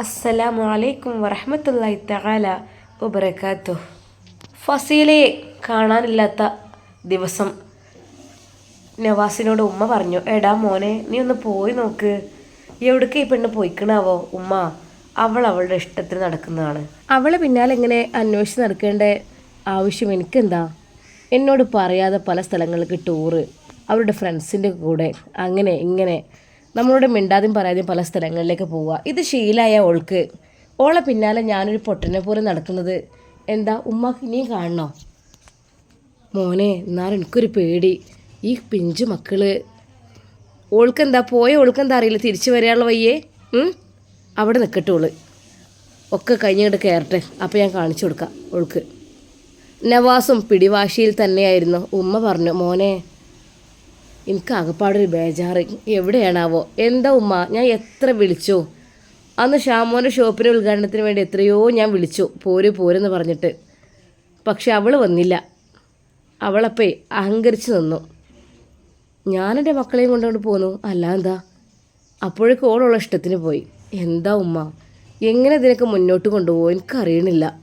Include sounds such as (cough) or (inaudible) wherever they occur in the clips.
അസ്സലാമു അലൈക്കും വറഹമത്തല്ലായി തആല വബറകാതുഹു. ഫസീലയെ കാണാനില്ലാത്ത ദിവസം. നവാസിനോട് ഉമ്മ പറഞ്ഞു എടാ മോനെ നീ ഒന്ന് പോയി നോക്ക്. എവിടേക്ക് ഈ പെണ്ണ് പോയിക്കണാവോ ഉമ്മ? അവൾ അവളുടെ ഇഷ്ടത്തിന് നടക്കുന്നതാണ്. അവളെ പിന്നാലെ ഇങ്ങനെ അന്വേഷിച്ച് നടക്കേണ്ട ആവശ്യം എനിക്കെന്താ? എന്നോട് പറയാതെ പല സ്ഥലങ്ങൾക്ക് ടൂറ് അവരുടെ ഫ്രണ്ട്സിന്റെ കൂടെ അങ്ങനെ ഇങ്ങനെ. നമ്മളോട് മിണ്ടാതെയും പറയാതെയും പല സ്ഥലങ്ങളിലേക്ക് പോവുക. ഇത് ശീലമായ ഓൾക്ക്. ഓളെ പിന്നാലെ ഞാനൊരു പൊട്ടനെ പോലെ നടക്കുന്നത്. എന്താ? ഉമ്മാക്ക് ഇനിയും കാണണോ? മോനെ എന്നാലും എനിക്കൊരു പേടി. ഈ പിഞ്ചു മക്കൾ. ഓൾക്കെന്താ? പോയ ഓൾക്കെന്താ അറിയില്ല. തിരിച്ചു വരാനുള്ള വയ്യേ അവിടെ നിൽക്കട്ടെ ഒക്കെ കഴിഞ്ഞിട്ട് കയറട്ടെ അപ്പോൾ ഞാൻ കാണിച്ചു കൊടുക്കാം ഓൾക്ക്. നവാസും പിടിവാശിയിൽ തന്നെയായിരുന്നു. ഉമ്മ പറഞ്ഞു മോനെ എനിക്ക് ആകപ്പാടൊരു ബേജാറ്. എവിടെയാണാവോ? എന്താ ഉമ്മ? ഞാൻ എത്ര വിളിച്ചു? അന്ന് ഷാമോന്റെ ഷോപ്പിന്റെ ഉദ്ഘാടനത്തിന് വേണ്ടി എത്രയോ ഞാൻ വിളിച്ചു. പോര് പോരെന്ന് പറഞ്ഞിട്ട്. പക്ഷെ അവൾ വന്നില്ല. അവളപ്പേ അഹങ്കരിച്ച് നിന്നു. ഞാനെന്റെ മക്കളെയും കൊണ്ടുകൊണ്ട് പോന്നു. അല്ല എന്താ അപ്പോഴേക്കും ഓളുള്ള ഇഷ്ടത്തിന് പോയി. എന്താ ഉമ്മ? എങ്ങനെ ഇതിനൊക്കെ മുന്നോട്ട് കൊണ്ടുപോകും എനിക്കറിയണില്ല.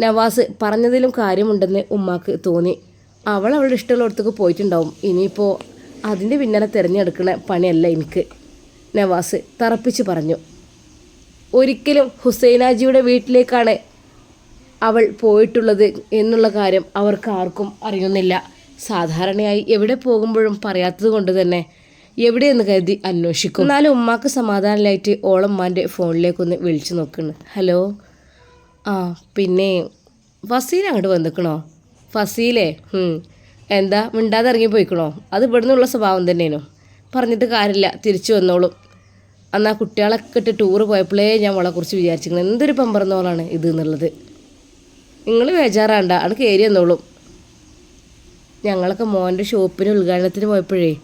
നവാസ് പറഞ്ഞതിലും കാര്യമുണ്ടെന്ന് ഉമ്മാക്ക് തോന്നി. അവൾ അവളുടെ ഇഷ്ടമുള്ള അടുത്തേക്ക് പോയിട്ടുണ്ടാവും. ഇനിയിപ്പോൾ അതിന്റെ പിന്നാലെ തിരഞ്ഞെടുക്കുന്ന പണിയല്ല എനിക്ക്. നവാസ് തറപ്പിച്ച് പറഞ്ഞു. ഒരിക്കലും ഹുസൈനാജിയുടെ വീട്ടിലേക്കാണ് അവൾ പോയിട്ടുള്ളത് എന്നുള്ള കാര്യം അവർക്ക് ആർക്കും അറിയുന്നില്ല. സാധാരണയായി എവിടെ പോകുമ്പോഴും പറയാത്തത് കൊണ്ട് തന്നെ എവിടെയെന്ന് കരുതി അന്വേഷിക്കും. എന്നാലും ഉമ്മാക്ക് സമാധാനമായിട്ട് ഓളമ്മാന്റെ ഫോണിലേക്കൊന്ന് വിളിച്ചു നോക്കുന്നു ഹലോ? ആ പിന്നെ ഫസീൽ അങ്ങോട്ട് വന്നിക്കണോ? ഫസീലേ. എന്താ മിണ്ടാതെ ഇറങ്ങി പോയിക്കണോ? അത് ഇവിടുന്നുള്ള സ്വഭാവം തന്നെയാണ്. പറഞ്ഞിട്ട് കാര്യമില്ല തിരിച്ചു വന്നോളും. അന്ന് ആ കുട്ടികളൊക്കെ ഇട്ട് ടൂറ് പോയപ്പോഴേ ഞാൻ അവളെക്കുറിച്ച് വിചാരിച്ചിരിക്കണം. എന്തൊരു പമ്പറന്നോളാണ് ഇത് എന്നുള്ളത്. നിങ്ങൾ ബേജാറാണ്ട അത് കയറി വന്നോളും. ഞങ്ങളൊക്കെ മോന്റെ ഷോപ്പിന് ഉദ്ഘാടനത്തിന് പോയപ്പോഴേ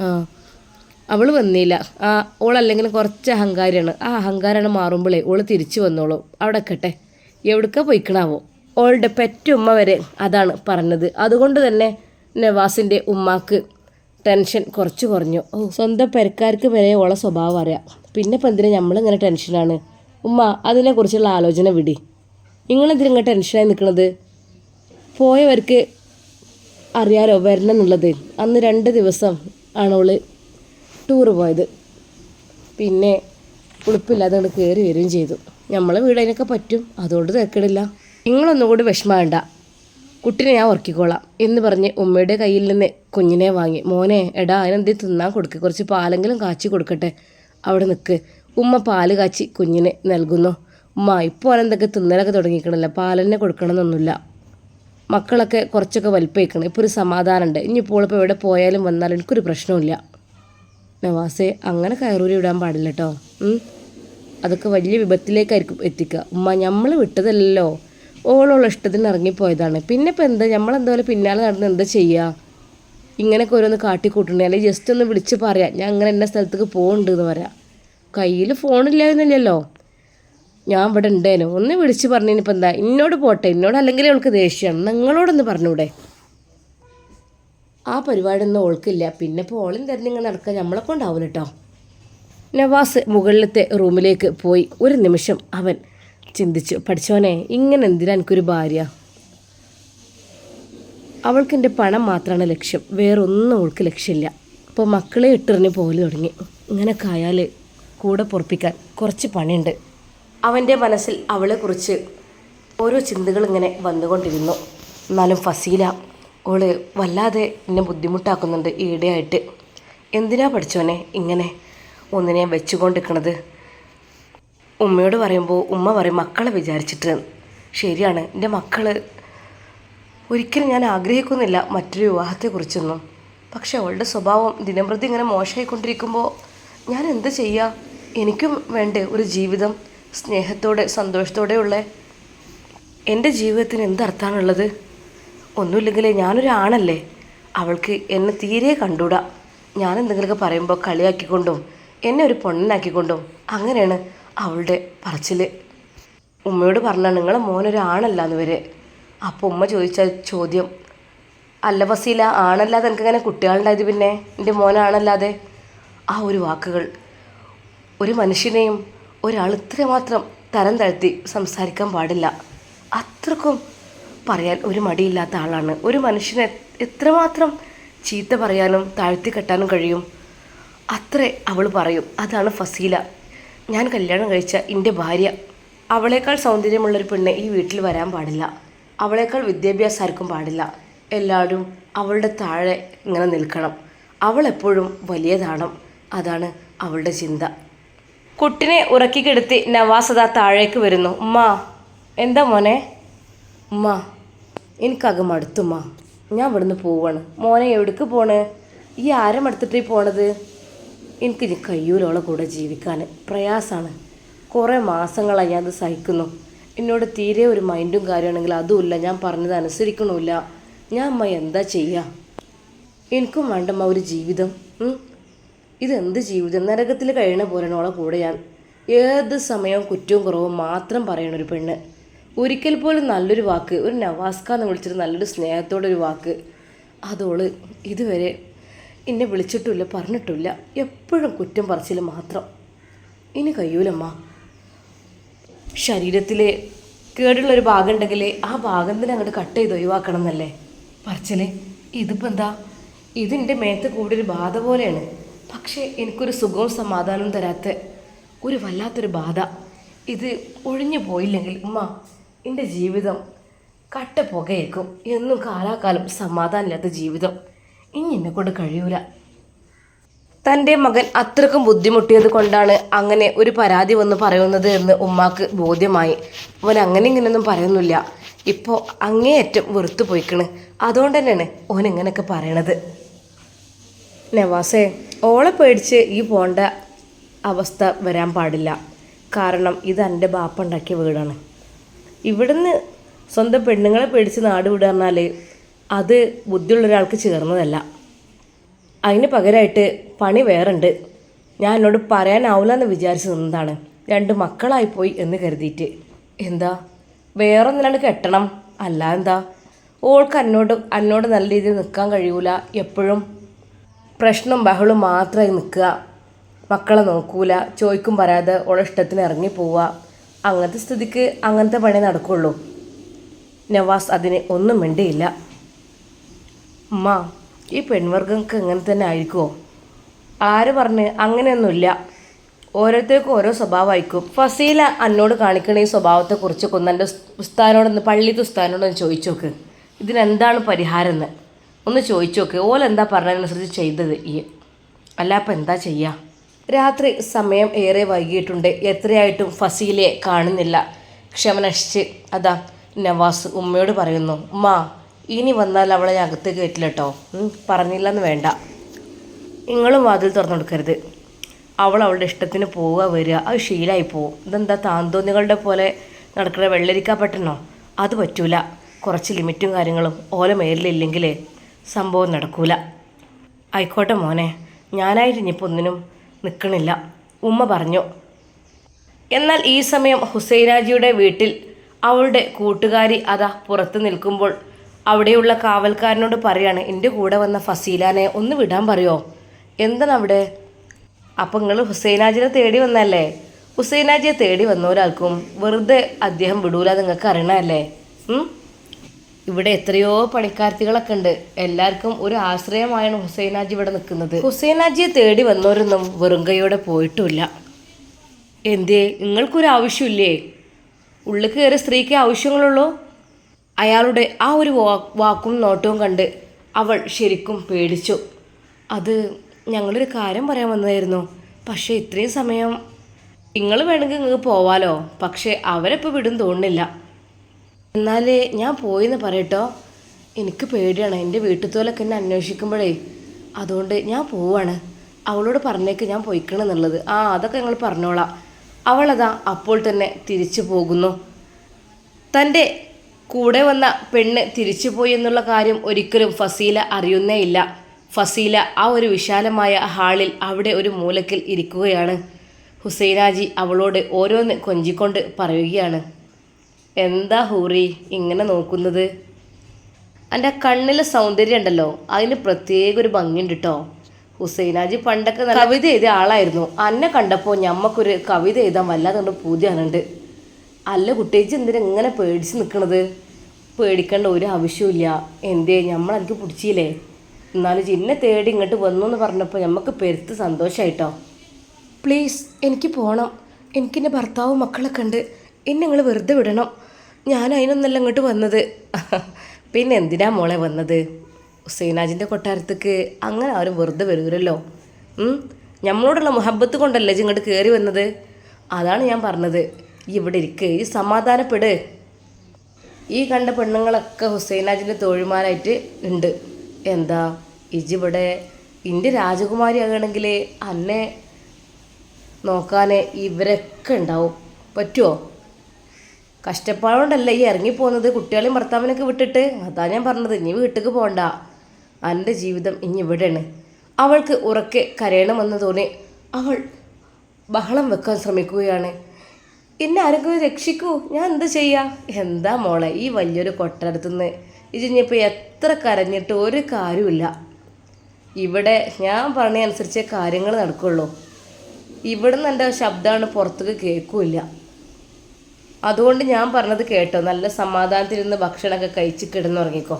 ആ അവൾ വന്നില്ല. ആ ഓളല്ലെങ്കിൽ കുറച്ച് അഹങ്കാരിയാണ്. ആ അഹങ്കാരമാണ് മാറുമ്പോഴേ ഓൾ തിരിച്ചു വന്നോളും. അവിടെ കട്ടെ എവിടേക്കാ പോയിക്കണാവോ? ഓളുടെ പെറ്റുമ്മ വരെ അതാണ് പറഞ്ഞത്. അതുകൊണ്ട് തന്നെ നവാസിന്റെ ഉമ്മാക്ക് ടെൻഷൻ കുറച്ച് കുറഞ്ഞു. സ്വന്തം പെരക്കാർക്ക് വരെ ഓളെ സ്വഭാവം അറിയാം. പിന്നെ ഇപ്പം എന്തിനാ നമ്മളിങ്ങനെ ടെൻഷനാണ് ഉമ്മ അതിനെക്കുറിച്ചുള്ള ആലോചന വിടി. നിങ്ങളെന്തിനാ ടെൻഷനായി നിൽക്കുന്നത്? പോയവർക്ക് അറിയാലോ വരണം എന്നുള്ളത്. അന്ന് രണ്ട് ദിവസം ആണ് അവൾ ടൂറ് പോയത്. പിന്നെ ഉളുപ്പില്ലാതെ കയറി വരികയും ചെയ്തു. നമ്മളെ വീട് അതിനൊക്കെ പറ്റും. അതുകൊണ്ട് തിരക്കിടില്ല. നിങ്ങളൊന്നും കൂടി വിഷമം കുട്ടിനെ ഞാൻ ഉറക്കിക്കോളാം എന്ന് പറഞ്ഞ് ഉമ്മയുടെ കയ്യിൽ നിന്ന് കുഞ്ഞിനെ വാങ്ങി. മോനെ എടാ അതിനെന്തേ തിന്നാൻ കൊടുക്ക്? കുറച്ച് പാലെങ്കിലും കാച്ചി കൊടുക്കട്ടെ. അവിടെ നിൽക്ക് ഉമ്മ പാൽ കാച്ചി കുഞ്ഞിന് നൽകുന്നു. ഉമ്മ ഇപ്പോൾ അവനെന്തൊക്കെ തിന്നലൊക്കെ തുടങ്ങിക്കണല്ലോ? പാലന്നെ കൊടുക്കണമെന്നൊന്നുമില്ല. മക്കളൊക്കെ കുറച്ചൊക്കെ വലിപ്പയിക്കണം ഇപ്പോൾ ഒരു സമാധാനമുണ്ട് ഇനിയിപ്പോൾ ഇപ്പോൾ എവിടെ പോയാലും വന്നാലും എനിക്കൊരു പ്രശ്നമില്ല നവാസെ അങ്ങനെ കയറൂരി വിടാൻ പാടില്ല കേട്ടോ അതൊക്കെ വലിയ വിപത്തിലേക്കായിരിക്കും എത്തിക്കുക ഉമ്മ നമ്മൾ വിട്ടതല്ലല്ലോ. ഓളോളം ഇഷ്ടത്തിന് ഇറങ്ങിപ്പോയതാണ്. പിന്നെ ഇപ്പം എന്താ? നമ്മളെന്തോലെ പിന്നാലെ നടന്ന് എന്താ ചെയ്യുക ഇങ്ങനെയൊക്കെ ഓരോന്ന് കാട്ടിക്കൂട്ടണേ അല്ലെങ്കിൽ ജസ്റ്റ് ഒന്ന് വിളിച്ച് പറയാം. ഞാൻ അങ്ങനെ എന്റെ സ്ഥലത്തേക്ക് പോകുന്നുണ്ട് എന്ന് പറയാം കയ്യിൽ ഫോണില്ലായിരുന്നില്ലല്ലോ ഞാൻ ഇവിടെ ഉണ്ടേനു. ഒന്ന് വിളിച്ച് പറഞ്ഞതിനിപ്പോൾ എന്താ? എന്നോട് പോട്ടെ. എന്നോട് അല്ലെങ്കിൽ അവൾക്ക് ദേഷ്യമാണ് നിങ്ങളോടൊന്ന് പറഞ്ഞൂടെ ആ പരിപാടിയൊന്നും ഓൾക്കില്ല. പിന്നെ ഇപ്പോൾ ഓളും ഇങ്ങനെ നടക്കാൻ നമ്മളെ കൊണ്ടാവില്ല കേട്ടോ നവാസ് മുകളിലത്തെ റൂമിലേക്ക് പോയി. ഒരു നിമിഷം അവൻ ചിന്തിച്ചു. പഠിച്ചോനെ ഇങ്ങനെ എന്തിനാ എനിക്കൊരു ഭാര്യ? അവൾക്ക് എന്റെ പണം മാത്രമാണ് ലക്ഷ്യം. വേറൊന്നും അവൾക്ക് ലക്ഷ്യമില്ല. അപ്പോൾ മക്കളെ ഇട്ടെറിഞ്ഞ് പോലെ തുടങ്ങി. ഇങ്ങനെയൊക്കെ ആയാൽ കൂടെ പൊറപ്പിക്കാൻ കുറച്ച് പണിയുണ്ട്. അവന്റെ മനസ്സിൽ അവളെക്കുറിച്ച് ഓരോ ചിന്തകൾ ഇങ്ങനെ വന്നുകൊണ്ടിരുന്നു. എന്നാലും ഫസീല ഓൾ വല്ലാതെ എന്നെ ബുദ്ധിമുട്ടാക്കുന്നുണ്ട് ഈടെയായിട്ട് എന്തിനാ പഠിച്ചോനെ ഇങ്ങനെ ഒന്നിനെ വെച്ചുകൊണ്ടിരിക്കണത്? ഉമ്മയോട് പറയുമ്പോൾ ഉമ്മ പറയും മക്കളെ വിചാരിച്ചിട്ട്. ശരിയാണ്. എന്റെ മക്കൾ ഒരിക്കലും ഞാൻ ആഗ്രഹിക്കുന്നില്ല മറ്റൊരു വിവാഹത്തെക്കുറിച്ചൊന്നും. പക്ഷെ അവളുടെ സ്വഭാവം ദിനംപ്രതി ഇങ്ങനെ മോശമായിക്കൊണ്ടിരിക്കുമ്പോൾ ഞാൻ എന്ത് ചെയ്യുക എനിക്കും വേണ്ടേ ഒരു ജീവിതം സ്നേഹത്തോടെ സന്തോഷത്തോടെയുള്ള. എന്റെ ജീവിതത്തിന് എന്തർത്ഥമാണുള്ളത് ഒന്നുമില്ലെങ്കിൽ ഞാനൊരു ആണല്ലേ? അവൾക്ക് എന്നെ തീരെ കണ്ടൂടാ. ഞാൻ എന്തെങ്കിലുമൊക്കെ പറയുമ്പോൾ കളിയാക്കിക്കൊണ്ടും എന്നെ ഒരു പൊണ്ണനാക്കിക്കൊണ്ടും അങ്ങനെയാണ്. അവളുടെ പറച്ചിൽ ഉമ്മയോട് പറഞ്ഞാൽ നിങ്ങളെ മോനൊരാണല്ല ആണല്ലാന്ന് വരെ അപ്പോൾ ഉമ്മ ചോദിച്ച ചോദ്യം അല്ല ബസീല ആണല്ലാതെ എനിക്കങ്ങനെ കുട്ടികളുണ്ടായത് പിന്നെ? എന്റെ മോനാണല്ലാതെ ആ ഒരു വാക്കുകൾ ഒരു മനുഷ്യനെയും ഒരാൾ ഇത്രമാത്രം തരം താഴ്ത്തി സംസാരിക്കാൻ പാടില്ല. അത്രക്കും പറയാൻ ഒരു മടിയില്ലാത്ത ആളാണ്. ഒരു മനുഷ്യനെ എത്രമാത്രം ചീത്ത പറയാനും താഴ്ത്തി കെട്ടാനും കഴിയും അത്രേ അവൾ പറയും. അതാണ് ഫസീല. ഞാൻ കല്യാണം കഴിച്ച എന്റെ ഭാര്യ. അവളേക്കാൾ സൗന്ദര്യമുള്ളൊരു പെണ്ണ് ഈ വീട്ടിൽ വരാൻ പാടില്ല. അവളേക്കാൾ വിദ്യാഭ്യാസം ആർക്കും പാടില്ല. എല്ലാവരും അവളുടെ താഴെ ഇങ്ങനെ നിൽക്കണം. അവൾ എപ്പോഴും വലിയതാണ് അതാണ് അവളുടെ ചിന്ത. കുട്ടിനെ ഉറക്കി കിടത്തി നവാസദ താഴേക്ക് വരുന്നു. ഉമ്മ എന്താ മോനെ? ഉമ്മ എനിക്കകം അടുത്തുമ്മ ഞാൻ ഇവിടുന്ന് പോവാണ്. മോനെ എവിടേക്ക് പോണ്? ഈ ആരം എടുത്തിട്ട് പോണത്? എനിക്ക് ഇനി കയ്യൂലോളെ കൂടെ ജീവിക്കാൻ പ്രയാസമാണ് കുറേ മാസങ്ങളായി ഞാൻ അത് സഹിക്കുന്നു. എന്നോട് തീരെ ഒരു മൈൻഡും കാര്യമാണെങ്കിൽ അതുമില്ല. ഞാൻ പറഞ്ഞത് അനുസരിക്കണമില്ല. ഞാൻ അമ്മ എന്താ ചെയ്യുക എനിക്കും വേണ്ടമ്മ ഒരു ജീവിതം. ഇതെന്ത് ജീവിതം? നരകത്തിൽ കഴിയണ പോലെയാണ് കൂടെ ഞാൻ. ഏത് സമയവും കുറ്റവും കുറവും മാത്രം പറയണ ഒരു പെണ്ണ്. ഒരിക്കൽ പോലും നല്ലൊരു വാക്ക് ഒരു നവാസ്ക എന്ന് വിളിച്ചിട്ട് നല്ലൊരു സ്നേഹത്തോടെ ഒരു വാക്ക്. അതോൾ ഇതുവരെ എന്നെ വിളിച്ചിട്ടില്ല പറഞ്ഞിട്ടില്ല എപ്പോഴും കുറ്റം പറച്ചിൽ മാത്രം. ഇനി കഴിയൂലമ്മ. ശരീരത്തിലെ കേടുള്ളൊരു ഭാഗം ഉണ്ടെങ്കിൽ ആ ഭാഗം തന്നെ അങ്ങോട്ട് കട്ട് ചെയ്ത് ഒഴിവാക്കണം എന്നല്ലേ പറച്ചിൽ ഇതിപ്പോൾ എന്താ? ഇതിന്റെ മേത്ത് കൂടിയൊരു ബാധ പോലെയാണ്. പക്ഷേ എനിക്കൊരു സുഖവും സമാധാനവും തരാത്ത ഒരു വല്ലാത്തൊരു ബാധ. ഇത് ഒഴിഞ്ഞു പോയില്ലെങ്കിൽ ഉമ്മ എന്റെ ജീവിതം കട്ട പുകയേക്കും. എന്നും കാലാകാലം സമാധാനമില്ലാത്ത ജീവിതം. ഇനി എന്നെ കൊണ്ട് കഴിയൂല. തന്റെ മകൻ അത്രക്കും ബുദ്ധിമുട്ടിയത് കൊണ്ടാണ് അങ്ങനെ ഒരു പരാതി വന്ന് പറയുന്നത് എന്ന് ഉമ്മാക്ക് ബോധ്യമായി. അവൻ അങ്ങനെ ഇങ്ങനെയൊന്നും പറയുന്നില്ല. ഇപ്പോൾ അങ്ങേയറ്റം വെറുത്തു പോയിക്കണ്. അതുകൊണ്ട് തന്നെയാണ് ഓൻ ഇങ്ങനെയൊക്കെ പറയണത്. നവാസേ ഓളെ പേടിച്ച് ഈ പോണ്ട അവസ്ഥ വരാൻ പാടില്ല. കാരണം ഇത് എന്റെ ബാപ്പ ഉണ്ടാക്കിയ വീടാണ്. ഇവിടുന്ന് സ്വന്തം പെണ്ണുങ്ങളെ പേടിച്ച് നാട് വിടുക പറഞ്ഞാൽ അത് ബുദ്ധിയുള്ള ഒരാൾക്ക് ചേർന്നതല്ല. അതിന് പകരമായിട്ട് പണി വേറുണ്ട്. ഞാൻ എന്നോട് പറയാനാവില്ല എന്ന് വിചാരിച്ചു നിന്നതാണ്. രണ്ട് മക്കളായിപ്പോയി എന്ന് കരുതിയിട്ട്. എന്താ? വേറെ ഒന്നിനാണ് കെട്ടണം. അല്ല എന്താ ഓൾക്ക് എന്നോട് എന്നോട് നല്ല രീതിയിൽ നിൽക്കാൻ കഴിയൂല. എപ്പോഴും പ്രശ്നം ബഹളും മാത്രമായി നിൽക്കുക മക്കളെ നോക്കൂല. ചോദിക്കും പറയാതെ ഓളെ ഇഷ്ടത്തിന് ഇറങ്ങി പോവുക. അങ്ങനത്തെ സ്ഥിതിക്ക് അങ്ങനത്തെ പണി നടക്കുള്ളൂ. നവാസ് അതിന് ഒന്നും മിണ്ടിയില്ല. ഉമ്മ ഈ പെൺവർഗങ്ങൾക്ക് എങ്ങനെ തന്നെ ആയിരിക്കുമോ ആര് പറഞ്ഞ്? അങ്ങനെയൊന്നുമില്ല. ഓരോരുത്തർക്കും ഓരോ സ്വഭാവമായിരിക്കും. ഫസീല എന്നോട് കാണിക്കണ ഈ സ്വഭാവത്തെക്കുറിച്ചൊക്കെ ഒന്ന് ഉസ്താനോടൊന്ന് പള്ളിത്തെ ഉസ്താനോടൊന്ന് ചോദിച്ചു നോക്ക്. ഇതിനെന്താണ് പരിഹാരം എന്ന് ഒന്ന് ചോദിച്ചു നോക്ക്. ഓലെന്താ പറഞ്ഞതിനനുസരിച്ച് ചെയ്തത് ഈ. അല്ല അപ്പം എന്താ ചെയ്യുക രാത്രി സമയം ഏറെ വൈകിയിട്ടുണ്ട്. എത്രയായിട്ടും ഫസീലയെ കാണുന്നില്ല. ക്ഷമ നശിച്ച്. അതാ നവാസ് ഉമ്മയോട് പറയുന്നു. ഉമ്മ ഇനി വന്നാൽ അവളെ അകത്ത് കയറ്റില്ല കേട്ടോ പറഞ്ഞില്ലെന്ന് വേണ്ട. നിങ്ങളും വാതിൽ തുറന്നു കൊടുക്കരുത്. അവൾ അവളുടെ ഇഷ്ടത്തിന് പോവുക വരിക. അത് ശീലമായി പോവും. ഇതെന്താ താന്തോന്നികളുടെ പോലെ നടക്കുന്ന വെള്ളരിക്കാ പറ്റണോ അത് പറ്റൂല. കുറച്ച് ലിമിറ്റും കാര്യങ്ങളും ഓല മേലിലില്ലെങ്കിൽ സംഭവം നടക്കൂല. ആയിക്കോട്ടെ മോനെ. ഞാനായിട്ട് ഇനിയിപ്പോൾ ഒന്നിനും നിൽക്കണില്ല ഉമ്മ പറഞ്ഞു. എന്നാൽ ഈ സമയം ഹുസൈനാജിയുടെ വീട്ടിൽ അവളുടെ കൂട്ടുകാരി അതാ പുറത്ത് നിൽക്കുമ്പോൾ അവിടെയുള്ള കാവൽക്കാരനോട് പറയാണ് എന്റെ കൂടെ വന്ന ഫസീലാനെ ഒന്ന് വിടാൻ പറയോ? എന്താണ് അവിടെ? അപ്പം നിങ്ങൾ ഹുസൈനാജിനെ തേടി വന്നല്ലേ ഹുസൈനാജിയെ തേടി വന്ന ഒരാൾക്കും വെറുതെ അദ്ദേഹം വിടൂല നിങ്ങൾക്ക് അറിയണമല്ലേ ഇവിടെ എത്രയോ പണിക്കാർത്തികളൊക്കെ ഉണ്ട്. എല്ലാവർക്കും ഒരു ആശ്രയമായാണ് ഹുസൈനാജി ഇവിടെ നിൽക്കുന്നത്. ഹുസൈനാജിയെ തേടി വന്നവരൊന്നും വെറും കൈയോടെ പോയിട്ടുമില്ല എന്തേ നിങ്ങൾക്കൊരു ആവശ്യമില്ലേ? ഉള്ളിൽ കയറിയ സ്ത്രീക്ക് ആവശ്യങ്ങളുള്ളൂ? അയാളുടെ ആ ഒരു വാക്കും നോട്ടവും കണ്ട് അവൾ ശരിക്കും പേടിച്ചു. അത് ഞങ്ങളൊരു കാര്യം പറയാൻ വന്നതായിരുന്നു. പക്ഷേ ഇത്രയും സമയം നിങ്ങൾ വേണമെങ്കിൽ നിങ്ങൾക്ക് പോവാലോ. പക്ഷേ അവരെപ്പോൾ വിടും തോന്നുന്നില്ല. എന്നാൽ ഞാൻ പോയിന്ന് പറയട്ടോ. എനിക്ക് പേടിയാണ്. എന്റെ വീട്ടിൽത്തോലൊക്കെ എന്നെ അന്വേഷിക്കുമ്പോഴേ അതുകൊണ്ട് ഞാൻ പോവാണ്. അവളോട് പറഞ്ഞേക്ക് ഞാൻ പൊയ്ക്കണമെന്നുള്ളത് ആ അതൊക്കെ ഞങ്ങൾ പറഞ്ഞോളാം. അവളതാ അപ്പോൾ തന്നെ തിരിച്ചു പോകുന്നു. തന്റെ കൂടെ വന്ന പെണ്ണ് തിരിച്ചു പോയി എന്നുള്ള കാര്യം ഒരിക്കലും ഫസീല അറിയുന്നേയില്ല ഫസീല ആ ഒരു വിശാലമായ ഹാളിൽ അവിടെ ഒരു മൂലക്കിൽ ഇരിക്കുകയാണ്. ഹുസൈനാജി അവളോട് ഓരോന്ന് കൊഞ്ചിക്കൊണ്ട് പറയുകയാണ്. എന്താ ഹൂറി ഇങ്ങനെ നോക്കുന്നത്? എന്റെ കണ്ണിലെ സൗന്ദര്യം ഉണ്ടല്ലോ അതിന് പ്രത്യേക ഒരു ഭംഗിയുണ്ട് കേട്ടോ ഹുസൈനാജി പണ്ടൊക്കെ കവിത എഴുതിയ ആളായിരുന്നു. അന്നെ കണ്ടപ്പോൾ ഞമ്മക്കൊരു കവിത എഴുതാൻ വല്ലാതെ കൊണ്ട് പൂതിയാണുണ്ട് അല്ല കുട്ടിയേച്ചി എന്തിനാ ഇങ്ങനെ പേടിച്ച് നിൽക്കണത് പേടിക്കേണ്ട ഒരു ആവശ്യമില്ല എന്തേ നമ്മൾ എനിക്ക് പിടിച്ചില്ലേ? എന്നാലും ചിന്നെ തേടി ഇങ്ങോട്ട് വന്നു എന്ന് പറഞ്ഞപ്പോൾ നമുക്ക് പെരുത്ത് സന്തോഷമായിട്ടോ പ്ലീസ് എനിക്ക് പോകണം എനിക്കെന്റെ ഭർത്താവും മക്കളൊക്കെ ഉണ്ട്. എന്നെ നിങ്ങൾ വെറുതെ വിടണം. ഞാൻ അതിനൊന്നല്ല ഇങ്ങോട്ട് വന്നത്. (laughs) പിന്നെ എന്തിനാ മോളെ വന്നത്? ഹുസൈനാജിന്റെ കൊട്ടാരത്തേക്ക് അങ്ങനെ ആരും വെറുതെ വരൂരല്ലോ നമ്മളോടുള്ള മുഹബത്ത് കൊണ്ടല്ലേ ഇങ്ങോട്ട് കയറി വന്നത്? അതാണ് ഞാൻ പറഞ്ഞത്. ഇവിടെ ഇരിക്കേ. ഈ സമാധാനപ്പെട്. ഈ കണ്ട പെണ്ണുങ്ങളൊക്കെ ഹുസൈനാജിന്റെ തോഴിമാരായിട്ട് ഉണ്ട്. എന്താ? ഇജിവിടെ ഇന്റെ രാജകുമാരി ആകണമെങ്കിൽ അന്നെ നോക്കാൻ ഇവരൊക്കെ ഉണ്ടാവും. പറ്റുമോ കഷ്ടപ്പാടുകൊണ്ടല്ല ഈ ഇറങ്ങിപ്പോകുന്നത് കുട്ടികളെയും ഭർത്താവിനൊക്കെ വിട്ടിട്ട്? അതാ ഞാൻ പറഞ്ഞത് ഇനി വീട്ടിലേക്ക് പോകണ്ട എന്റെ ജീവിതം ഇനി ഇവിടെയാണ്. അവൾക്ക് ഉറക്കെ കരയണമെന്ന് തോന്നി. അവൾ ബഹളം വെക്കാൻ ശ്രമിക്കുകയാണ്. എന്നെ ആരെങ്കിലും രക്ഷിക്കൂ. ഞാൻ എന്താ ചെയ്യാ? എന്താ മോളെ ഈ വലിയൊരു കൊട്ടടുത്തുനിന്ന് ഇതിനിപ്പോൾ എത്ര കരഞ്ഞിട്ട് ഒരു കാര്യമില്ല ഇവിടെ ഞാൻ പറഞ്ഞ അനുസരിച്ച് കാര്യങ്ങൾ നടക്കുള്ളൂ. ഇവിടെ നിന്ന് എന്റെ ശബ്ദമാണ് പുറത്തേക്ക് കേൾക്കില്ല. അതുകൊണ്ട് ഞാൻ പറഞ്ഞത് കേട്ടോ നല്ല സമാധാനത്തിലിരുന്ന് ഭക്ഷണമൊക്കെ കഴിച്ച് കിടന്നുറങ്ങിക്കോ.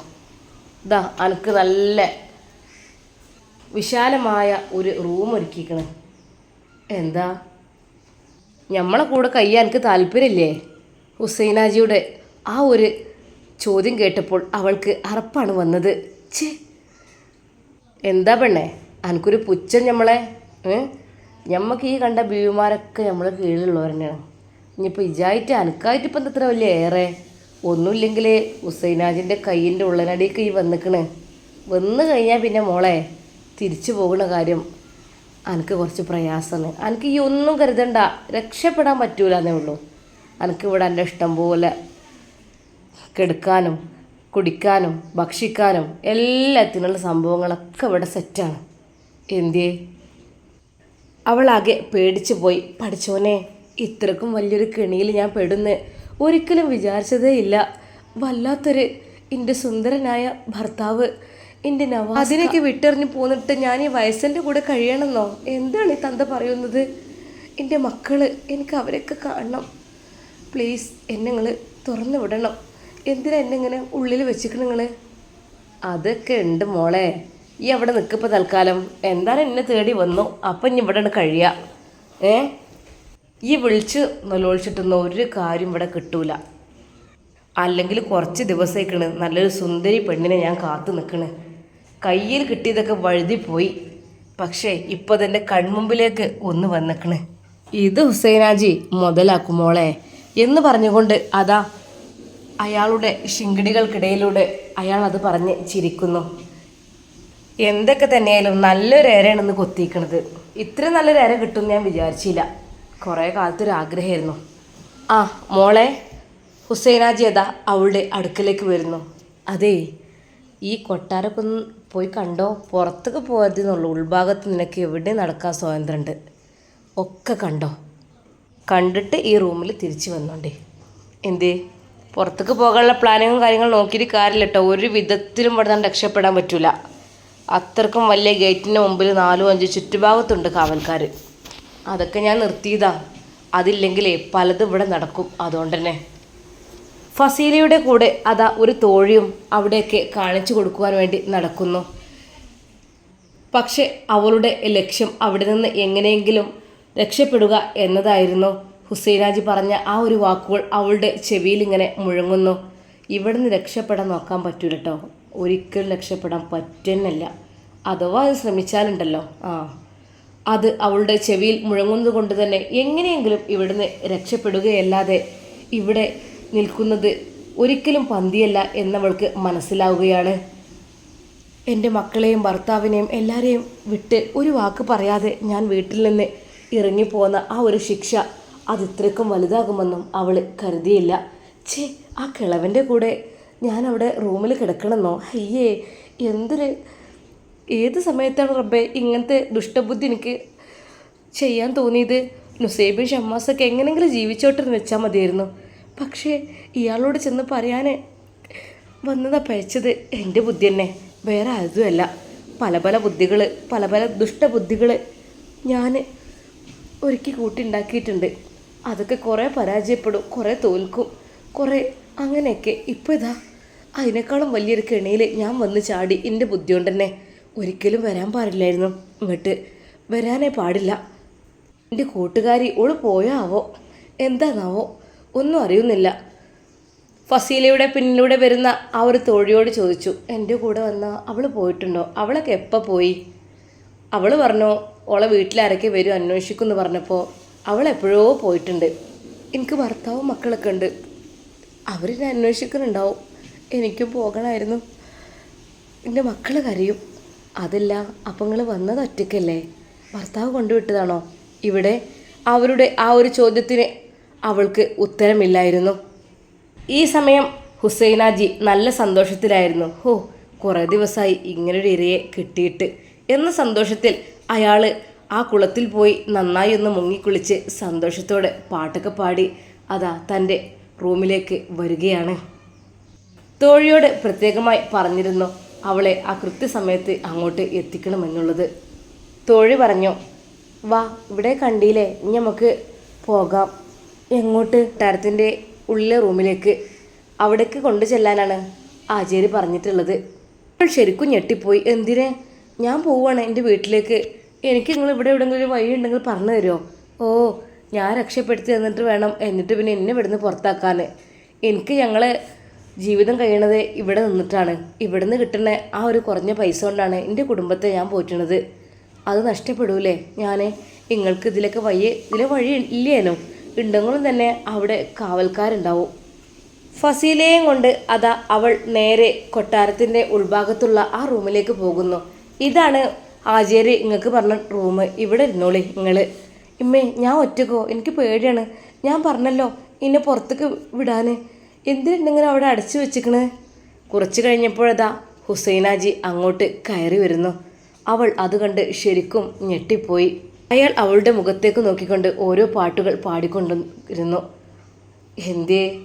ഇതാ എനിക്ക് നല്ല വിശാലമായ ഒരു റൂം ഒരുക്കിക്കണേ എന്താ? ഞമ്മളെ കൂടെ കഴിയാൻ എനിക്ക് താല്പര്യമില്ലേ? ഹുസൈനാജിയുടെ ആ ഒരു ചോദ്യം കേട്ടപ്പോൾ അവൾക്ക് അറപ്പാണ് വന്നത്. ഛേ എന്താ പെണ്ണേ? അനക്കൊരു പുച്ഛം ഞമ്മളെ? ഏ? ഞമ്മക്ക് ഈ കണ്ട ബീവിമാരൊക്കെ നമ്മളെ കീഴിലുള്ളവർ തന്നെയാണ്. ഇനിയിപ്പോൾ ഇജായിട്ട് അനക്കായിട്ട് ഇപ്പം എത്ര വലിയ ഏറെ? ഒന്നുമില്ലെങ്കിൽ ഹുസൈനാജിന്റെ കയ്യിന്റെ ഉള്ളനടിയൊക്കെ ഈ വന്നിക്കണ്. വന്നു കഴിഞ്ഞാൽ പിന്നെ മോളെ തിരിച്ചു പോകുന്ന കാര്യം അനക്ക് കുറച്ച് പ്രയാസമാണ് അനക്ക് ഈ ഒന്നും കരുതണ്ട. രക്ഷപ്പെടാൻ പറ്റൂല എന്നേ ഉള്ളൂ. അനക്ക് ഇവിടെ എന്റെ ഇഷ്ടം പോലെ കെടുക്കാനും കുടിക്കാനും ഭക്ഷിക്കാനും എല്ലാത്തിനുള്ള സംഭവങ്ങളൊക്കെ ഇവിടെ സെറ്റാണ് എന്തേ അവളാകെ പേടിച്ചു പോയി. പഠിച്ചോനെ ഇത്രക്കും വലിയൊരു കെണിയിൽ ഞാൻ പെടുന്ന് ഒരിക്കലും വിചാരിച്ചതേ ഇല്ല. വല്ലാത്തൊരു എന്റെ സുന്ദരനായ ഭർത്താവ് എന്റെ നവാ അതിനൊക്കെ വിട്ടെറിഞ്ഞ് പോന്നിട്ട് ഞാൻ ഈ വയസ്സിന്റെ കൂടെ കഴിയണമെന്നോ? എന്താണ് ഈ തന്ത പറയുന്നത്? എന്റെ മക്കൾ എനിക്ക് അവരൊക്കെ കാണണം. പ്ലീസ് എന്നെ നിങ്ങൾ തുറന്നു വിടണം. എന്തിനാ എന്നെ ഇങ്ങനെ ഉള്ളിൽ വെച്ചിക്കണം നിങ്ങൾ അതൊക്കെ ഉണ്ട് മോളെ. ഈ അവിടെ നിൽക്കിപ്പോൾ തൽക്കാലം. എന്താണ് എന്നെ തേടി വന്നു. അപ്പം ഇനി ഇവിടെ കഴിയുക. ഏ? ഈ വിളിച്ച് നൊലോളിച്ചിട്ടൊന്നും ഒരു കാര്യം ഇവിടെ കിട്ടൂല. അല്ലെങ്കിൽ കുറച്ച് ദിവസമേക്കണ് നല്ലൊരു സുന്ദരി പെണ്ണിനെ ഞാൻ കാത്തു നിൽക്കണ് കയ്യിൽ കിട്ടിയതൊക്കെ വഴുതി പോയി. പക്ഷേ ഇപ്പോൾ അതെന്റെ കൺമുമ്പിലേക്ക് ഒന്ന് വന്നിക്കണ്. ഇത് ഹുസൈനാജി മുതലാക്കുമോളെ എന്ന് പറഞ്ഞുകൊണ്ട് അതാ അയാളുടെ ശിങ്കിടികൾക്കിടയിലൂടെ അയാൾ അത് പറഞ്ഞ് ചിരിക്കുന്നു. എന്തൊക്കെ തന്നെയായാലും നല്ലൊരു ഏരയാണെന്ന് കൊത്തിക്കണത്. ഇത്ര നല്ലൊരു കിട്ടും ഞാൻ വിചാരിച്ചില്ല. കുറേ കാലത്തൊരു ആഗ്രഹമായിരുന്നു. ആ മോളെ ഹുസൈനാജി അതാ അവളുടെ അടുക്കലേക്ക് വരുന്നു. അതേ ഈ കൊട്ടാരൊക്കെ ഒന്ന് പോയി കണ്ടോ? പുറത്തേക്ക് പോകരുതെന്നുള്ളൂ ഉൾഭാഗത്ത് നിനക്ക് എവിടെ നടക്കാൻ സ്വാതന്ത്ര്യമുണ്ട് ഒക്കെ കണ്ടോ? കണ്ടിട്ട് ഈ റൂമിൽ തിരിച്ചു വന്നോണ്ടേ. എന്തേ? പുറത്തേക്ക് പോകാനുള്ള പ്ലാനിങ്ങും കാര്യങ്ങളും നോക്കിയിട്ട് കാര്യമില്ല കേട്ടോ ഒരു വിധത്തിലും ഇവിടെ നിന്ന് രക്ഷപ്പെടാൻ പറ്റൂല. അത്രക്കും വലിയ ഗേറ്റിന്റെ മുമ്പിൽ നാലും അഞ്ച് ചുറ്റുഭാഗത്തുണ്ട് കാവൽക്കാർ അതൊക്കെ ഞാൻ നിർത്തിയതാ. അതില്ലെങ്കിലേ പലതും ഇവിടെ നടക്കും. അതുകൊണ്ട് തന്നെ ഫസീലയുടെ കൂടെ അതാ ഒരു തോഴിയും അവിടെയൊക്കെ കാണിച്ചു കൊടുക്കുവാൻ വേണ്ടി നടക്കുന്നു. പക്ഷെ അവളുടെ ലക്ഷ്യം അവിടെ നിന്ന് എങ്ങനെയെങ്കിലും രക്ഷപ്പെടുക എന്നതായിരുന്നു. ഹുസൈനാജി പറഞ്ഞ ആ ഒരു വാക്കുകൾ അവളുടെ ചെവിയിൽ ഇങ്ങനെ മുഴങ്ങുന്നു. ഇവിടുന്ന് രക്ഷപ്പെടാൻ നോക്കാൻ പറ്റൂല കേട്ടോ ഒരിക്കലും രക്ഷപ്പെടാൻ പറ്റുന്നില്ല അഥവാ അത് ശ്രമിച്ചാലുണ്ടല്ലോ. ആ. അത് അവളുടെ ചെവിയിൽ മുഴങ്ങുന്നത് കൊണ്ട് തന്നെ എങ്ങനെയെങ്കിലും ഇവിടുന്ന് രക്ഷപ്പെടുകയല്ലാതെ ഇവിടെ നിൽക്കുന്നത് ഒരിക്കലും പന്തിയല്ല എന്നവൾക്ക് മനസ്സിലാവുകയാണ്. എന്റെ മക്കളെയും ഭർത്താവിനെയും എല്ലാവരെയും വിട്ട് ഒരു വാക്ക് പറയാതെ ഞാൻ വീട്ടിൽ നിന്ന് ഇറങ്ങിപ്പോന്ന ആ ഒരു ശിക്ഷ അത് വലുതാകുമെന്നും അവൾ കരുതിയില്ല. ഛേ ആ കിളവന്റെ കൂടെ ഞാൻ അവിടെ റൂമിൽ കിടക്കണമെന്നോ? അയ്യേ എന്തൊരു ഏത് സമയത്താണ് റബ്ബെ ഇങ്ങനത്തെ ദുഷ്ടബുദ്ധി എനിക്ക് ചെയ്യാൻ തോന്നിയത്? നുസൈബും ഷമ്മാസൊക്കെ എങ്ങനെയെങ്കിലും ജീവിച്ചോട്ടെന്ന് വെച്ചാൽ മതിയായിരുന്നു. പക്ഷേ ഇയാളോട് ചെന്ന് പറയാൻ വന്നതാ പഴിച്ചത്. എന്റെ ബുദ്ധി തന്നെ. വേറെ അതുമല്ല പല പല ബുദ്ധികൾ പല പല ദുഷ്ടബുദ്ധികൾ ഞാൻ ഒരുക്കി കൂട്ടിണ്ടാക്കിയിട്ടുണ്ട്. അതൊക്കെ കുറേ പരാജയപ്പെടും കുറേ തോൽക്കും കുറേ അങ്ങനെയൊക്കെ. ഇപ്പോൾ ഇതാ അതിനേക്കാളും വലിയൊരു കെണിയിൽ ഞാൻ വന്ന് ചാടി എന്റെ ബുദ്ധി കൊണ്ട് തന്നെ ഒരിക്കലും വരാൻ പാടില്ലായിരുന്നു. ഇങ്ങോട്ട് വരാനേ പാടില്ല. എന്റെ കൂട്ടുകാരി ഓൾ പോയാവോ? എന്താണാവോ? ഒന്നും അറിയുന്നില്ല. ഫസീലയുടെ പിന്നിലൂടെ വരുന്ന ആ ഒരു തോഴിയോട് ചോദിച്ചു എന്റെ കൂടെ വന്ന അവൾ പോയിട്ടുണ്ടോ? അവളൊക്കെ എപ്പോൾ പോയി? അവൾ പറഞ്ഞു ഓളെ വീട്ടിലാരൊക്കെ വരും അന്വേഷിക്കും എന്ന് പറഞ്ഞപ്പോൾ അവൾ എപ്പോഴോ പോയിട്ടുണ്ട്. എനിക്ക് ഭർത്താവും മക്കളൊക്കെ ഉണ്ട്. അവരെന്നെ അന്വേഷിക്കുന്നുണ്ടാവും. എനിക്കും പോകണമായിരുന്നു. എന്റെ മക്കൾ കരയും. അതല്ല അപ്പം നിങ്ങൾ വന്നത് ഒറ്റയ്ക്കല്ലേ? ഭർത്താവ് കൊണ്ടുവിട്ടതാണോ ഇവിടെ അവരുടെ ആ ഒരു ചോദ്യത്തിന് അവൾക്ക് ഉത്തരമില്ലായിരുന്നു. ഈ സമയം ഹുസൈനാജി നല്ല സന്തോഷത്തിലായിരുന്നു. ഹോ കുറേ ദിവസമായി ഇങ്ങനൊരു ഇരയെ കിട്ടിയിട്ട്. എന്ന സന്തോഷത്തിൽ അയാൾ ആ കുളത്തിൽ പോയി നന്നായി ഒന്ന് മുങ്ങിക്കുളിച്ച് സന്തോഷത്തോടെ പാട്ടൊക്കെ പാടി അതാ തന്റെ റൂമിലേക്ക് വരികയാണ്. തോഴിയോട് പ്രത്യേകമായി പറഞ്ഞിരുന്നു അവളെ ആ കൃത്യസമയത്ത് അങ്ങോട്ട് എത്തിക്കണമെന്നുള്ളത്. തോഴി പറഞ്ഞു വാ ഇവിടെ കണ്ടില്ലേ? ഇനി നമുക്ക് പോകാം. എങ്ങോട്ട് താരത്തിന്റെ ഉള്ളിലെ റൂമിലേക്ക്? അവിടേക്ക് കൊണ്ടു ചെല്ലാനാണ് ആചാര്യ പറഞ്ഞിട്ടുള്ളത്. അവൾ ശരിക്കും ഞെട്ടിപ്പോയി. എന്തിന്? ഞാൻ പോവുകയാണ് എന്റെ വീട്ടിലേക്ക്. എനിക്ക് നിങ്ങൾ ഇവിടെ എവിടെയെങ്കിലും വഴി ഉണ്ടെങ്കിൽ പറഞ്ഞു തരുമോ? ഓ ഞാൻ രക്ഷപ്പെടുത്തി തന്നിട്ട് വേണം. എന്നിട്ട് പിന്നെ എന്നെ ഇവിടുന്ന് പുറത്താക്കാൻ. എനിക്ക് ഞങ്ങളെ ജീവിതം കഴിയണത് ഇവിടെ നിന്നിട്ടാണ്. ഇവിടുന്ന് കിട്ടുന്ന ആ ഒരു കുറഞ്ഞ പൈസ കൊണ്ടാണ് എന്റെ കുടുംബത്തെ ഞാൻ പോറ്റണത് അത് നഷ്ടപ്പെടൂലേ? ഞാൻ നിങ്ങൾക്ക് ഇതിലൊക്കെ വഴി ഇതിലെ വഴി ഇല്ലേനോ? ഉണ്ടെങ്കിലും തന്നെ അവിടെ കാവൽക്കാരുണ്ടാവും. ഫസീലയും കൊണ്ട് അതാ അവൾ നേരെ കൊട്ടാരത്തിന്റെ ഉൾഭാഗത്തുള്ള ആ റൂമിലേക്ക് പോകുന്നു. ഇതാണ് ആചാര്യ നിങ്ങൾക്ക് പറഞ്ഞ റൂം. ഇവിടെ ഇരുന്നോളി നിങ്ങൾ ഇമ്മേ ഞാൻ ഒറ്റക്കോ? എനിക്ക് പേടിയാണ്. ഞാൻ പറഞ്ഞല്ലോ ഇന്നെ പുറത്തേക്ക് വിടാൻ എന്തിനുണ്ടെങ്കിലും അവിടെ അടച്ചു വെച്ചിക്കണ്? കുറച്ച് കഴിഞ്ഞപ്പോഴതാ ഹുസൈനാജി അങ്ങോട്ട് കയറി വരുന്നു. അവൾ അത് കണ്ട് ശരിക്കും ഞെട്ടിപ്പോയി. അയാൾ അവളുടെ മുഖത്തേക്ക് നോക്കിക്കൊണ്ട് ഓരോ പാട്ടുകൾ പാടിക്കൊണ്ടിരുന്നു. എന്തേ?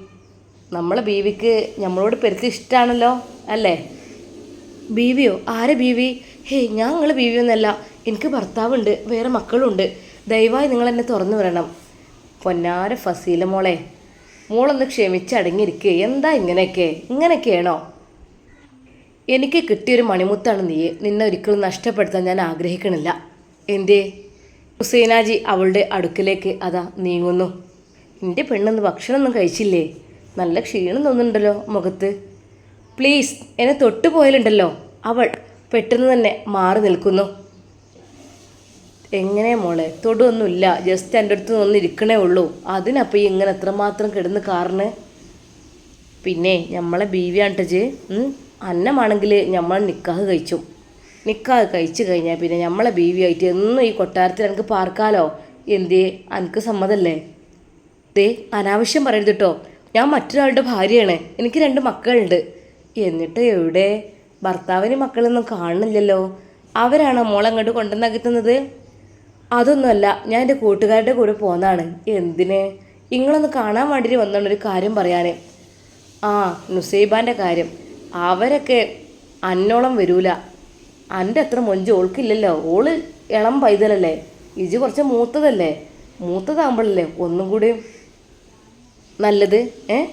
നമ്മളെ ബീവിക്ക് നമ്മളോട് പെരുത്തി ഇഷ്ടമാണല്ലോ അല്ലേ? ബീവിയോ? ആരെ ബീവി? ഹേയ് ഞാൻ നിങ്ങളെ ബീവിയൊന്നല്ല എനിക്ക് ഭർത്താവുണ്ട് വേറെ മക്കളുണ്ട്. ദയവായി നിങ്ങൾ എന്നെ തുറന്നു വരണം. പൊന്നാര ഫസീല മോളെ മോളൊന്ന് ക്ഷമിച്ചടങ്ങിയിരിക്കുക എന്താ ഇങ്ങനെയൊക്കെ? ഇങ്ങനെയൊക്കെയാണോ? എനിക്ക് കിട്ടിയൊരു മണിമുത്താണ് നീ നിന്നെ ഒരിക്കലും നഷ്ടപ്പെടുത്താൻ ഞാൻ ആഗ്രഹിക്കണില്ല. എന്തേ? ഹുസൈനാജി അവളുടെ അടുക്കിലേക്ക് അതാ നീങ്ങുന്നു. എന്റെ പെണ്ണൊന്ന് ഭക്ഷണമൊന്നും കഴിച്ചില്ലേ? നല്ല ക്ഷീണം തോന്നുന്നുണ്ടല്ലോ മുഖത്ത്. പ്ലീസ് എന്നെ തൊട്ടു പോയാലുണ്ടല്ലോ. അവൾ പെട്ടെന്ന് തന്നെ മാറി നിൽക്കുന്നു. എങ്ങനെ മോളെ? തൊടുവൊന്നുമില്ല. ജസ്റ്റ് എന്റെ അടുത്ത് നിന്ന് ഇരിക്കണേ ഉള്ളൂ. അതിനപ്പോൾ ഈ ഇങ്ങനെ എത്രമാത്രം കിടന്ന് കാറിന് പിന്നെ നമ്മളെ ബീവിയാണ് ടജ് അന്നമാണെങ്കിൽ നമ്മൾ നിക്കാഹ് കഴിച്ചു. നിക്കാഹ് കഴിച്ചു കഴിഞ്ഞാൽ പിന്നെ നമ്മളെ ബീവിയായിട്ട് എന്നും ഈ കൊട്ടാരത്തിൽ എനിക്ക് പാർക്കാലോ? എന്തേ? എനിക്ക് സമ്മതല്ലേ? ദേ അനാവശ്യം പറയരുത് കേട്ടോ ഞാൻ മറ്റൊരാളുടെ ഭാര്യയാണ്. എനിക്ക് രണ്ട് മക്കളുണ്ട്. എന്നിട്ട് എവിടെ? ഭർത്താവിന് മക്കളൊന്നും കാണുന്നില്ലല്ലോ. അവരാണ് മോളെ അങ്ങോട്ട് കൊണ്ടുവന്നാക്കിത്തുന്നത് അതൊന്നുമല്ല ഞാൻ എന്റെ കൂട്ടുകാരുടെ കൂടെ പോന്നതാണ് എന്തിന്? നിങ്ങളൊന്ന് കാണാൻ വേണ്ടിയിട്ട് വന്നാണ് ഒരു കാര്യം പറയാൻ ആ നുസൈബാന്റെ കാര്യം. അവരൊക്കെ അന്നോളം വരൂല. എന്റെ അത്ര മൊഞ്ച് ഓൾക്കില്ലല്ലോ. ഓൾ ഇളം പൈതലല്ലേ. ഇജി കുറച്ച് മൂത്തതല്ലേ. മൂത്തതാകുമ്പോഴല്ലേ ഒന്നും കൂടി നല്ലത് ഏ?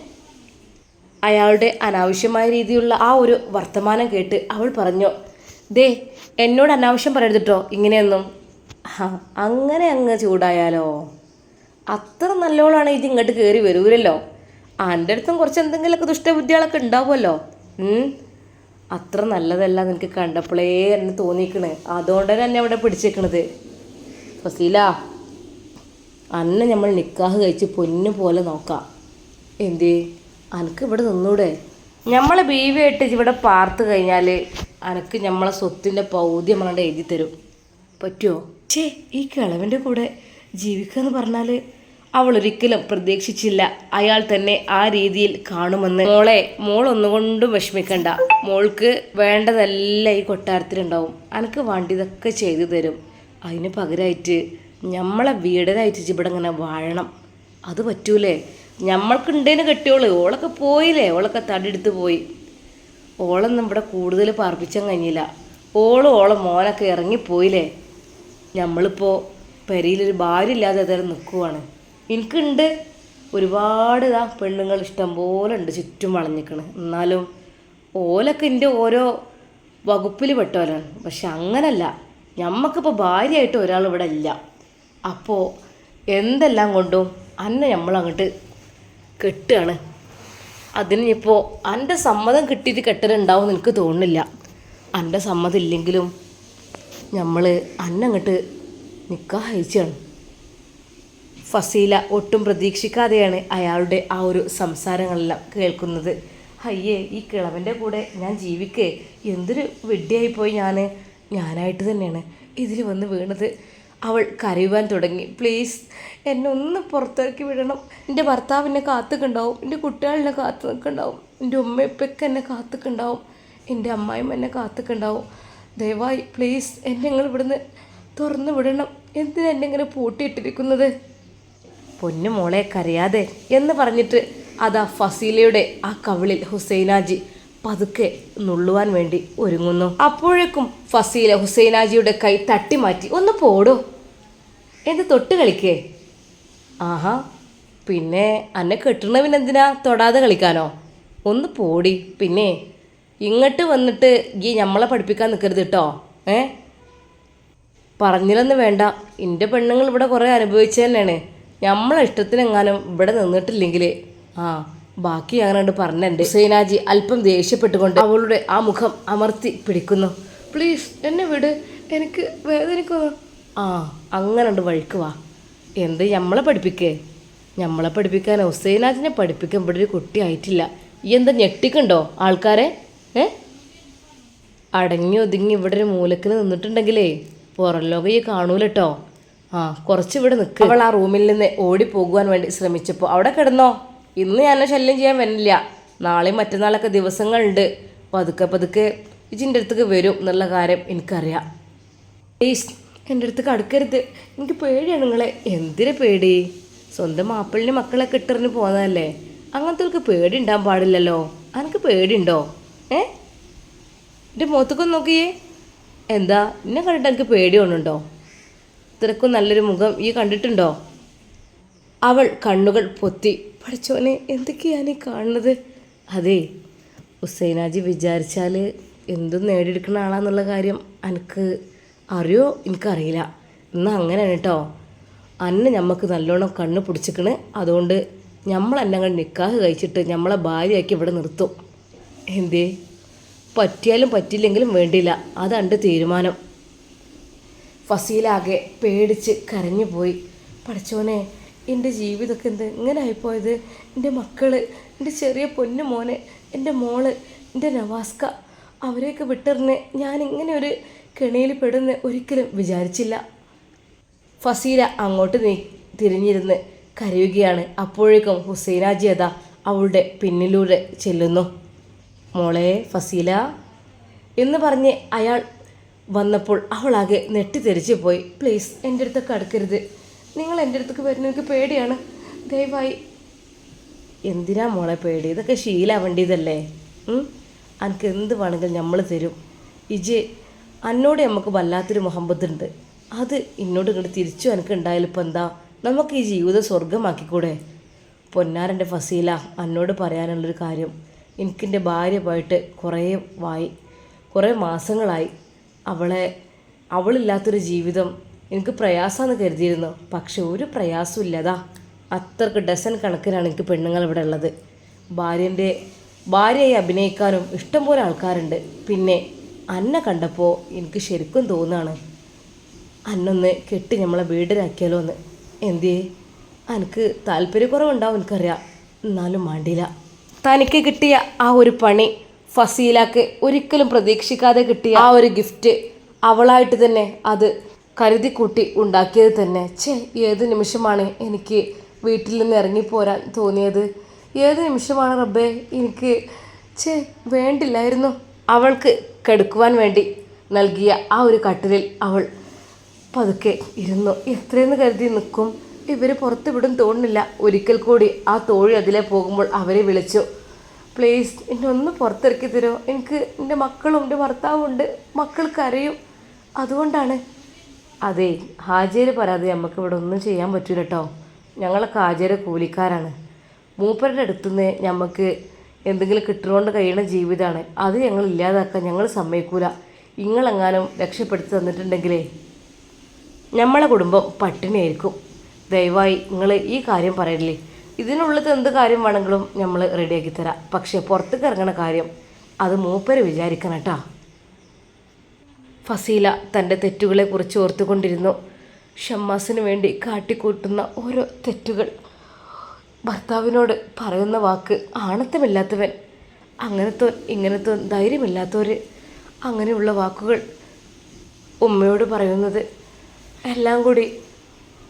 അയാളുടെ അനാവശ്യമായ രീതിയിലുള്ള ആ ഒരു വർത്തമാനം കേട്ട് അവൾ പറഞ്ഞു ദേ എന്നോട് അനാവശ്യം പറയരുത് കേട്ടോ ഇങ്ങനെയൊന്നും. അങ്ങനെ അങ്ങ് ചൂടായാലോ? അത്ര നല്ലോളാണ് ഇത് ഇങ്ങോട്ട് കയറി വരൂരല്ലോ എന്റെ അടുത്തും കുറച്ച് എന്തെങ്കിലുമൊക്കെ ദുഷ്ടബുദ്ധികളൊക്കെ ഉണ്ടാവുമല്ലോ. അത്ര നല്ലതല്ല നിനക്ക് കണ്ടപ്പോഴേ എന്നെ തോന്നിക്കണ് അതുകൊണ്ട് തന്നെ അവിടെ പിടിച്ചേക്കണത്. ഫസീല അന്നെ നമ്മൾ നിക്കാഹ് കഴിച്ച് പൊന്നു പോലെ നോക്കാം. എന്തേ? അനക്ക് ഇവിടെ നിന്നൂടെ? നമ്മളെ ബീവിയായിട്ട് ഇവിടെ പാർത്ത് കഴിഞ്ഞാൽ അനക്ക് നമ്മളെ സ്വത്തിന്റെ പൗതി നമ്മളെ എഴുതി തരും. പറ്റുമോ ഛേ ഈ കിളവിന്റെ കൂടെ ജീവിക്കുക എന്ന് പറഞ്ഞാൽ അവൾ ഒരിക്കലും പ്രതീക്ഷിച്ചില്ല. അയാൾ തന്നെ ആ രീതിയിൽ കാണുമെന്ന്. മോളെ മോൾ ഒന്നുകൊണ്ടും വിഷമിക്കണ്ട. മോൾക്ക് വേണ്ടതെല്ലാം ഈ കൊട്ടാരത്തിലുണ്ടാവും. അനക്ക് വേണ്ടിയതൊക്കെ ചെയ്തു തരും. അതിന് പകരമായിട്ട് നമ്മളെ വീടനായിട്ട് ഇവിടെ ഇങ്ങനെ വാഴണം. അത് പറ്റൂലേ? ഞമ്മൾക്കുണ്ടേന് കെട്ടിയോൾ. ഓളൊക്കെ പോയില്ലേ? ഓളൊക്കെ തടിയെടുത്ത് പോയി. ഓളൊന്നും ഇവിടെ കൂടുതൽ പാർപ്പിച്ചാൻ കഴിഞ്ഞില്ല. ഓളും ഓളെ മോനൊക്കെ ഇറങ്ങിപ്പോയില്ലേ? നമ്മളിപ്പോൾ പെരയിലൊരു ഭാര്യ ഇല്ലാതെ തരം നിൽക്കുവാണ് എനിക്കുണ്ട്. ഒരുപാട് ഇതാ പെണ്ണുങ്ങൾ ഇഷ്ടം പോലെ ഉണ്ട് ചുറ്റും വളഞ്ഞിക്കണ്. എന്നാലും ഓലൊക്കെ എന്റെ ഓരോ വകുപ്പിൽ പെട്ടവരാണ്. പക്ഷെ അങ്ങനല്ല. ഞമ്മക്കിപ്പോൾ ഭാര്യയായിട്ട് ഒരാൾ ഇവിടെ ഇല്ല. അപ്പോൾ എന്തെല്ലാം കൊണ്ടും അന്നെ നമ്മൾ അങ്ങോട്ട് കെട്ടുകയാണ് അതിന് ഇപ്പോൾ എന്റെ സമ്മതം കിട്ടിയിട്ട് കെട്ടലുണ്ടാവും എനിക്ക് തോന്നുന്നില്ല. എന്റെ സമ്മതം ഇല്ലെങ്കിലും നമ്മൾ അന്നങ്ങോട്ട് നിൽക്കാൻ അയച്ചാണ് ഫസീല ഒട്ടും പ്രതീക്ഷിക്കാതെയാണ് അയാളുടെ ആ ഒരു സംസാരങ്ങളെല്ലാം കേൾക്കുന്നത്. അയ്യേ ഈ കിളവന്റെ കൂടെ ഞാൻ ജീവിക്കേ? എന്തൊരു വെഡ്ഡിയായിപ്പോയി ഞാൻ ഞാനായിട്ട് തന്നെയാണ് ഇതിൽ വന്ന് വീണത്. അവൾ കരയുവാൻ തുടങ്ങി. പ്ലീസ് എന്നെ ഒന്ന് പുറത്തേക്ക് വിടണം. എന്റെ ഭർത്താവ് എന്നെ കാത്തുക്കുണ്ടാവും. എന്റെ കുട്ടികളെന്നെ കാത്തു നിൽക്കുന്നുണ്ടാവും എന്റെ ഉമ്മയപ്പൊക്കെ എന്നെ കാത്തുക്കുണ്ടാവും. എന്റെ അമ്മായിമ്മ എന്നെ കാത്തുക്കുണ്ടാവും. ദയവായി പ്ലീസ് എന്നെ നിങ്ങൾ ഇവിടുന്ന് തുറന്നു വിടണം. എന്തിനാ എന്നെ ഇങ്ങനെ പൂട്ടിയിട്ടിരിക്കുന്നത്? പൊന്നു മോളെ കരയാതെ എന്ന് പറഞ്ഞിട്ട് അതാ ഫസീലയുടെ ആ കവിളിൽ ഹുസൈനാജി പതുക്കെ നുള്ളുവാൻ വേണ്ടി ഒരുങ്ങുന്നു. അപ്പോഴേക്കും ഫസീല ഹുസൈനാജിയുടെ കൈ തട്ടി മാറ്റി ഒന്ന് പോടോ എന്ത് തൊട്ട് കളിക്കേ? ആഹാ പിന്നെ അന്നെ കെട്ടണവിനെന്തിനാ തൊടാതെ കളിക്കാനോ? ഒന്ന് പോടി പിന്നെ ഇങ്ങോട്ട് വന്നിട്ട് ഈ നമ്മളെ പഠിപ്പിക്കാൻ നിൽക്കരുത് കേട്ടോ ഏ? പറഞ്ഞില്ലെന്ന് വേണ്ട എന്റെ പെണ്ണുങ്ങൾ ഇവിടെ കുറേ അനുഭവിച്ചു തന്നെയാണ് നമ്മളെ ഇഷ്ടത്തിനെങ്ങാനും ഇവിടെ നിന്നിട്ടില്ലെങ്കിൽ ആ ബാക്കി അങ്ങനെ പറഞ്ഞുണ്ട് ഹുസൈനാജി അല്പം ദേഷ്യപ്പെട്ടുകൊണ്ട് അവളുടെ ആ മുഖം അമർത്തി പിടിക്കുന്നു. പ്ലീസ് എന്നെ വിട്. എനിക്ക് വേദനിക്കുന്നു. ആ അങ്ങനെ ഉണ്ട് വഴിക്ക് വാ. എന്ത് നമ്മളെ പഠിപ്പിക്കേ? നമ്മളെ പഠിപ്പിക്കാൻ ഹുസൈനാജിനെ പഠിപ്പിക്കാൻ ഇവിടെ ഒരു കുട്ടി ആയിട്ടില്ല. ഈ എന്താ ഞെട്ടിക്കുണ്ടോ ആൾക്കാരെ? ഏ? അടങ്ങി ഒതുങ്ങി ഇവിടെ ഒരു മൂലക്കിൽ നിന്നിട്ടുണ്ടെങ്കിലേ പുറം ലോകം ഈ കാണൂലട്ടോ. കുറച്ച് ഇവിടെ നിൽക്കുക അവൾ ആ റൂമിൽ നിന്ന് ഓടി പോകുവാൻ വേണ്ടി ശ്രമിച്ചപ്പോൾ അവിടെ കിടന്നോ? ഇന്ന് ഞാൻ ശല്യം ചെയ്യാൻ വരില്ല നാളെയും മറ്റന്നാളൊക്കെ ദിവസങ്ങളുണ്ട്. പതുക്കെ പതുക്കെ ഇജിന്റെ അടുത്തേക്ക് വരും എന്നുള്ള കാര്യം എനിക്കറിയാം. പ്ലീസ് എന്റെ അടുത്തേക്ക് അടുക്കരുത് എനിക്ക് പേടിയാണ് നിങ്ങളെ. എന്തിനു പേടി? സ്വന്തം മാപ്പിളിന് മക്കളെ കിട്ടറിന് പോകുന്നതല്ലേ അങ്ങനത്തെ പേടി ഉണ്ടാകാൻ പാടില്ലല്ലോ. അനക്ക് പേടിയുണ്ടോ? ഏ? എന്റെ മുഖത്തൊക്കെ നോക്കിയേ. എന്താ എന്നെ കണ്ടിട്ട് എനിക്ക് പേടി തോന്നുന്നുണ്ടോ? ഇത്രക്കും നല്ലൊരു മുഖം. ഈ കണ്ടിട്ടുണ്ടോ? അവൾ കണ്ണുകൾ പൊത്തി പഠിച്ചോനെ എന്തൊക്കെയാണ് ഈ കാണുന്നത്? അതെ ഹുസൈനാജി വിചാരിച്ചാൽ എന്തും നേടിയെടുക്കുന്ന ആളാന്നുള്ള കാര്യം എനിക്ക് അറിയോ? എനിക്കറിയില്ല. എന്നാൽ അങ്ങനെയാണ് കേട്ടോ അന്നെ നമുക്ക് നല്ലോണം കണ്ണ് പിടിച്ചിക്കണ്. അതുകൊണ്ട് നമ്മൾ കണ്ട് നിക്കാഹ് കഴിച്ചിട്ട് നമ്മളെ ഭാര്യയാക്കി ഇവിടെ നിർത്തും. എന്തേ? പറ്റിയാലും പറ്റില്ലെങ്കിലും വേണ്ടില്ല. അതാണ് തീരുമാനം. ഫസീലാകെ പേടിച്ച് കരഞ്ഞു പോയി പഠിച്ചോനെ എന്റെ ജീവിതമൊക്കെ എന്ത് ഇങ്ങനെ ആയിപ്പോയത് എന്റെ മക്കൾ എന്റെ ചെറിയ പൊന്നു മോനെ എന്റെ മോൾ എന്റെ നവാസ്ക അവരെയൊക്കെ വിട്ടെറിഞ്ഞ് ഞാൻ ഇങ്ങനെ ഒരു കെണിയിൽ പെടുന്ന് ഒരിക്കലും വിചാരിച്ചില്ല. ഫസീല അങ്ങോട്ട് നീ തിരിഞ്ഞിരുന്ന് കരയുകയാണ്. അപ്പോഴേക്കും ഹുസൈനാജി അതാ അവളുടെ പിന്നിലൂടെ ചെല്ലുന്നു. മോളെ ഫസീല എന്ന് പറഞ്ഞ് അയാൾ വന്നപ്പോൾ അവളാകെ നെട്ടിത്തെരിച്ചു പോയി. പ്ലീസ് എന്റെ അടുത്തൊക്കെ അടുക്കരുത്. നിങ്ങൾ എന്റെ അടുത്തേക്ക് വരുന്ന എനിക്ക് പേടിയാണ്. ദയവായി. എന്തിനാ മോളെ പേടി? ഇതൊക്കെ ശീലാവേണ്ടിയതല്ലേ എനിക്ക് എന്ത് വേണമെങ്കിലും നമ്മൾ തരും. ഇജ് അന്നോട് നമുക്ക് വല്ലാത്തൊരു മുഹബത്തുണ്ട്. അത് ഇന്നോട് ഇങ്ങോട്ട് തിരിച്ചു എനിക്ക് ഉണ്ടായാലും ഇപ്പം എന്താ? നമുക്ക് ഈ ജീവിതം സ്വർഗമാക്കിക്കൂടെ പൊന്നാരന്റെ ഫസീല അന്നോട് പറയാനുള്ളൊരു കാര്യം. എനിക്കെന്റെ ഭാര്യ പോയിട്ട് കുറേ വായി കുറേ മാസങ്ങളായി. അവളെ അവളില്ലാത്തൊരു ജീവിതം എനിക്ക് പ്രയാസമെന്ന് കരുതിയിരുന്നു. പക്ഷെ ഒരു പ്രയാസവും ഇല്ലതാ. അത്രയ്ക്ക് ഡസൻ കണക്കിനാണ് എനിക്ക് പെണ്ണുങ്ങൾ ഇവിടെ ഉള്ളത്. ഭാര്യന്റെ ഭാര്യയായി അഭിനയിക്കാനും ഇഷ്ടംപോലെ ആൾക്കാരുണ്ട്. പിന്നെ അന്ന കണ്ടപ്പോൾ എനിക്ക് ശരിക്കും തോന്നുകയാണ് അന്നൊന്ന് കെട്ടി നമ്മളെ വീടിനാക്കിയാലോ എന്ന് എന്തേ? എനിക്ക് താല്പര്യക്കുറവുണ്ടാവും എനിക്കറിയാം. എന്നാലും മാണ്ടില്ല. തനിക്ക് കിട്ടിയ ആ ഒരു പണി ഫസീലാക്ക് ഒരിക്കലും പ്രതീക്ഷിക്കാതെ കിട്ടിയ ആ ഒരു ഗിഫ്റ്റ് അവളായിട്ട് തന്നെ അത് കരുതി കൂട്ടി ഉണ്ടാക്കിയത് തന്നെ. ഛേ ഏത് നിമിഷമാണ് എനിക്ക് വീട്ടിൽ നിന്ന് ഇറങ്ങിപ്പോരാൻ തോന്നിയത്? ഏത് നിമിഷമാണ് റബ്ബേ എനിക്ക് ഛേ വേണ്ടില്ലായിരുന്നു. അവൾക്ക് കെടുക്കുവാൻ വേണ്ടി നൽകിയ ആ ഒരു കട്ടിലിൽ അവൾ പതുക്കെ ഇരുന്നു. എത്രയെന്ന് കരുതി നിൽക്കും. ഇവർ പുറത്ത് വിടും തോന്നുന്നില്ല. ഒരിക്കൽ കൂടി ആ തോഴി അതിലെ പോകുമ്പോൾ അവരെ വിളിച്ചു. പ്ലീസ് എന്നെ ഒന്ന് പുറത്തിറക്കി തരുമോ എനിക്ക് എന്റെ മക്കളും എന്റെ ഭർത്താവും ഉണ്ട്. മക്കൾക്ക് അറിയും അതുകൊണ്ടാണ്. അതെ ഹാജര് പറയാതെ നമുക്ക് ഇവിടെ ഒന്നും ചെയ്യാൻ പറ്റൂല കേട്ടോ ഞങ്ങളൊക്കെ ഹാജര് കൂലിക്കാരാണ്. മൂപ്പരുടെ അടുത്തുനിന്ന് ഞമ്മക്ക് എന്തെങ്കിലും കിട്ടുകൊണ്ട് കഴിയുന്ന ജീവിതമാണ് അത് ഞങ്ങൾ ഇല്ലാതാക്കാൻ ഞങ്ങൾ സമ്മതിക്കൂല. നിങ്ങളെങ്ങാനും രക്ഷപ്പെടുത്തി തന്നിട്ടുണ്ടെങ്കിലേ നമ്മളെ കുടുംബം പട്ടിണിയായിരിക്കും. ദയവായി നിങ്ങൾ ഈ കാര്യം പറയില്ലേ ഇതിനുള്ളത് എന്ത് കാര്യം വേണമെങ്കിലും നമ്മൾ റെഡിയാക്കി തരാം. പക്ഷേ പുറത്തേക്ക് ഇറങ്ങണ കാര്യം അത് മൂപ്പര് വിചാരിക്കണം കേട്ടോ ഫസീല തന്റെ തെറ്റുകളെക്കുറിച്ച് ഓർത്തുകൊണ്ടിരുന്നു. ഷമ്മാസിന് വേണ്ടി കാട്ടിക്കൂട്ടുന്ന ഓരോ തെറ്റുകൾ. ഭർത്താവിനോട് പറയുന്ന വാക്ക് ആണത്തമില്ലാത്തവൻ അങ്ങനത്തെ ഇങ്ങനത്തെ ധൈര്യമില്ലാത്തവർ അങ്ങനെയുള്ള വാക്കുകൾ ഉമ്മയോട് പറയുന്നത്. എല്ലാം കൂടി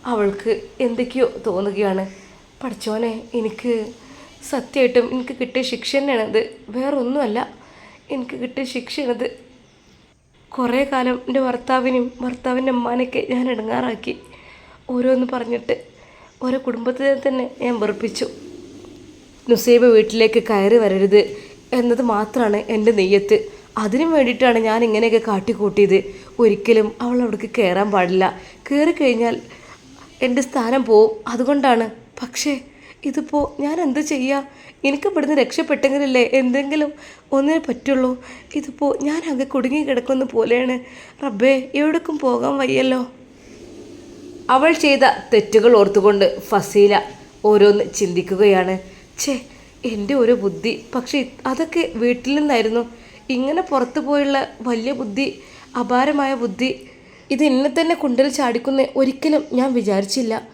അവൾക്ക് എന്തൊക്കെയോ തോന്നുകയാണ്. പഠിച്ചോനെ എനിക്ക് സത്യമായിട്ടും എനിക്ക് കിട്ടിയ ശിക്ഷ തന്നെയാണത് വേറൊന്നുമല്ല എനിക്ക് കിട്ടിയ ശിക്ഷയാണത് കുറേ കാലം എന്റെ ഭർത്താവിനെയും ഭർത്താവിന്റെ അമ്മാനൊക്കെ ഞാൻ ഇടങ്ങാറാക്കി. ഓരോന്ന് പറഞ്ഞിട്ട് ഓരോ കുടുംബത്തിനെ തന്നെ ഞാൻ വെറുപ്പിച്ചു. നുസൈബ് വീട്ടിലേക്ക് കയറി വരരുത് എന്നത് മാത്രമാണ് എന്റെ നെയ്യത്ത്. അതിനു വേണ്ടിയിട്ടാണ് ഞാൻ ഇങ്ങനെയൊക്കെ കാട്ടിക്കൂട്ടിയത്. ഒരിക്കലും അവൾ അവിടേക്ക് കയറാൻ പാടില്ല. കയറി കഴിഞ്ഞാൽ എന്റെ സ്ഥാനം പോവും. അതുകൊണ്ടാണ് പക്ഷേ ഇതിപ്പോൾ ഞാൻ എന്ത് ചെയ്യുക എനിക്ക് ഇവിടുന്ന് രക്ഷപ്പെട്ടെങ്കിലല്ലേ എന്തെങ്കിലും ഒന്നിനെ പറ്റുള്ളൂ. ഇതിപ്പോൾ ഞാൻ അങ്ങ് കുടുങ്ങി കിടക്കുന്ന പോലെയാണ്. റബ്ബേ എവിടേക്കും പോകാൻ വയ്യല്ലോ. അവൾ ചെയ്ത തെറ്റുകൾ ഓർത്തുകൊണ്ട് ഫസീല ഓരോന്ന് ചിന്തിക്കുകയാണ്. ഛേ എന്റെ ഒരു ബുദ്ധി. പക്ഷേ അതൊക്കെ വീട്ടിൽ നിന്നായിരുന്നു. ഇങ്ങനെ പുറത്തു പോയുള്ള വലിയ ബുദ്ധി അപാരമായ ബുദ്ധി ഇത് എന്നെ തന്നെ കുണ്ടൽ ചാടിക്കുന്ന ഒരിക്കലും ഞാൻ വിചാരിച്ചില്ല.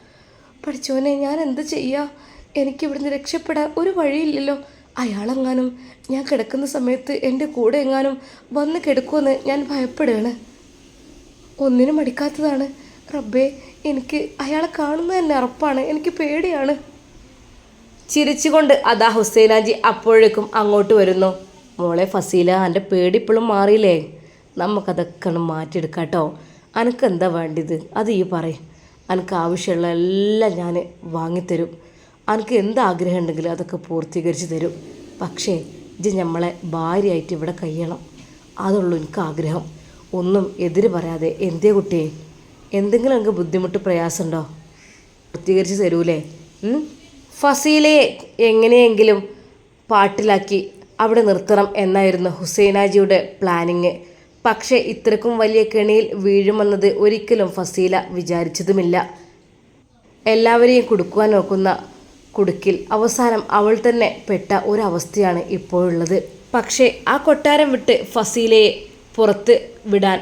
പഠിച്ചോനെ ഞാൻ എന്ത് ചെയ്യുക എനിക്കിവിടുന്ന് രക്ഷപ്പെടാൻ ഒരു വഴിയില്ലല്ലോ. അയാളെങ്ങാനും ഞാൻ കിടക്കുന്ന സമയത്ത് എന്റെ കൂടെ എങ്ങാനും വന്ന് കിടക്കുമെന്ന് ഞാൻ ഭയപ്പെടുകയാണ്. ഒന്നിനും മടിക്കാത്തതാണ്. റബ്ബേ എനിക്ക് അയാളെ കാണുന്നത് തന്നെ ഉറപ്പാണ് എനിക്ക് പേടിയാണ്. ചിരിച്ചുകൊണ്ട് അതാ ഹുസൈനാജി അപ്പോഴേക്കും അങ്ങോട്ട് വരുന്നു. മോളെ ഫസീല എന്റെ പേടി ഇപ്പോഴും മാറിയില്ലേ? നമുക്കതൊക്കെ മാറ്റിയെടുക്കാം കേട്ടോ അനക്ക് എന്താ വേണ്ടത് അത് ഈ പറയും. അനക്ക് ആവശ്യമുള്ള എല്ലാം ഞാൻ വാങ്ങിത്തരും. അനക്ക് എന്ത് ആഗ്രഹം ഉണ്ടെങ്കിലും അതൊക്കെ പൂർത്തീകരിച്ച് തരും. പക്ഷേ ഇത് നമ്മളെ ഭാര്യയായിട്ട് ഇവിടെ കഴിയണം. അതുള്ളൂ എനിക്ക് ആഗ്രഹം. ഒന്നും എതിര് പറയാതെ എന്തേ കുട്ടിയെ എന്തെങ്കിലും എനിക്ക് ബുദ്ധിമുട്ട് പ്രയാസമുണ്ടോ? പൂർത്തീകരിച്ച് തരൂലേ? ഫസീലെ എങ്ങനെയെങ്കിലും പാട്ടിലാക്കി അവിടെ നിർത്തണം എന്നായിരുന്നു ഹുസൈനാജിയുടെ പ്ലാനിങ്. പക്ഷേ ഇത്രക്കും വലിയ കെണിയിൽ വീഴുമെന്നത് ഒരിക്കലും ഫസീല വിചാരിച്ചതുമില്ല. എല്ലാവരെയും കുടുക്കുവാൻ നോക്കുന്ന കുടുക്കിൽ അവസാനം അവൾ തന്നെ പെട്ട ഒരവസ്ഥയാണ് ഇപ്പോഴുള്ളത്. പക്ഷേ ആ കൊട്ടാരം വിട്ട് ഫസീലയെ പുറത്ത് വിടാൻ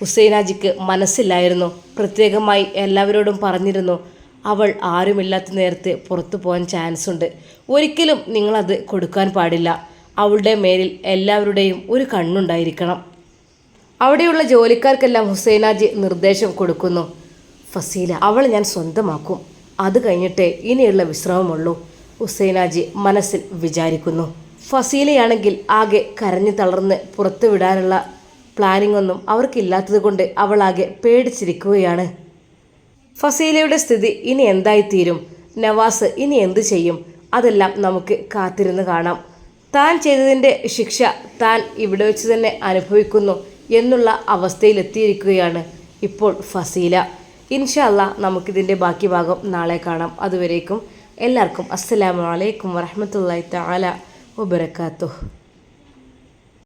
ഹുസൈനാജിക്ക് മനസ്സില്ലായിരുന്നു. പ്രത്യേകമായി എല്ലാവരോടും പറഞ്ഞിരുന്നു അവൾ ആരുമില്ലാത്ത നേരത്ത് പുറത്തു പോകാൻ ചാൻസ് ഉണ്ട്. ഒരിക്കലും നിങ്ങളത് കൊടുക്കാൻ പാടില്ല. അവളുടെ മേലിൽ എല്ലാവരുടെയും ഒരു കണ്ണുണ്ടായിരിക്കണം. അവിടെയുള്ള ജോലിക്കാർക്കെല്ലാം ഹുസൈനാജി നിർദ്ദേശം കൊടുക്കുന്നു. ഫസീല അവൾ ഞാൻ സ്വന്തമാക്കും. അത് കഴിഞ്ഞിട്ടേ ഇനിയുള്ള വിശ്രമമുള്ളൂ ഹുസൈനാജി മനസ്സിൽ വിചാരിക്കുന്നു. ഫസീലയാണെങ്കിൽ ആകെ കരഞ്ഞു തളർന്ന് പുറത്തു വിടാനുള്ള പ്ലാനിംഗ് ഒന്നും അവൾ ആകെ പേടിച്ചിരിക്കുകയാണ്. ഫസീലയുടെ സ്ഥിതി ഇനി എന്തായിത്തീരും? നവാസ് ഇനി എന്തു ചെയ്യും? അതെല്ലാം നമുക്ക് കാത്തിരുന്ന് കാണാം. താൻ ചെയ്തതിന്റെ ശിക്ഷ താൻ ഇവിടെ വെച്ച് തന്നെ അനുഭവിക്കുന്നു. എന്നുള്ള അവസ്ഥയിലെത്തിയിരിക്കുകയാണ് ഇപ്പോൾ ഫസീല. ഇൻഷല്ല നമുക്കിതിന്റെ ബാക്കി ഭാഗം നാളെ കാണാം. അതുവരേക്കും എല്ലാവർക്കും അസ്സലാമു അലൈക്കും വറഹമത്തല്ലാ തആല വബറകാതുഹു